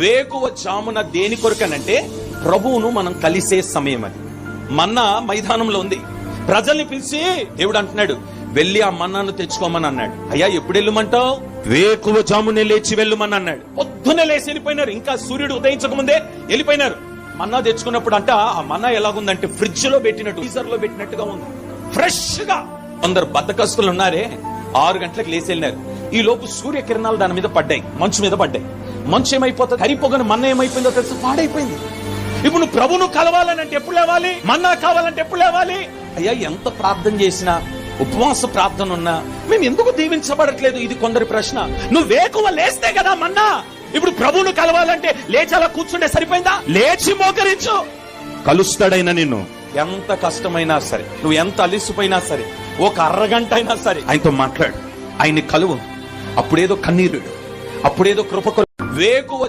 వేకువ జామున దేని కొరకనంటే ప్రభువును మనం కలిసే సమయం అది. మన్నా మైదానంలో ఉంది. ప్రజల్ని పిలిచి దేవుడు అంటున్నాడు వెళ్ళి ఆ మన్నాను తెచ్చుకోమని అన్నాడు. అయ్యా ఎప్పుడు వెళ్ళమంటావు? వేకువ జామునే లేచి వెళ్ళమని అన్నాడు. పొద్దునే లేచి వెళ్ళిపోయినారు. ఇంకా సూర్యుడు ఉదయించక ముందే వెళ్ళిపోయినారు. మన్నా తెచ్చుకున్నప్పుడు అంట ఆ మన్నా ఎలాగుందంటే ఫ్రిడ్జ్లో పెట్టినట్టు ఫ్రీజర్లో పెట్టినట్టుగా ఉంది. ఫ్రెష్గా కొందరు బద్దకస్తులు ఉన్నారే ఆరు గంటలకు లేచి వెళ్ళినారు. ఈ లోపు సూర్యకిరణాలు దాని మీద పడ్డాయి మంచు మీద పడ్డాయి. మంచు ఏమైపోతుంది కరిపోగానే మన్న ఏమైపోయిందో తెలుసు? పాడైపోయింది. ఇప్పుడు నువ్వు ప్రభును కలవాలని అంటే ఎప్పుడు లేవాలి? మన్నా కావాలంటే ఎప్పుడు లేవాలి? అయ్యా ఎంత ప్రార్థన చేసినా ఉపవాస ప్రార్థన ఉన్నా మేము ఎందుకు దీవించబడట్లేదు? ఇది కొందరి ప్రశ్న. నువ్వు వేకువ లేస్తే కదా మన్నా. ఇప్పుడు ప్రభువును కలవాలంటే లేచి అలా కూర్చుంటే సరిపోయిందా? లేచి మోకరించు. కలుస్తాడైనా నిన్ను. ఎంత కష్టమైనా సరే నువ్వు ఎంత అలిసిపోయినా సరే ఒక అరగంట అయినా సరే. ఆయనతో మాట్లాడు. ఆయన్ని కలువు. అప్పుడేదో కన్నీరుడు అప్పుడేదో కృప వేకువ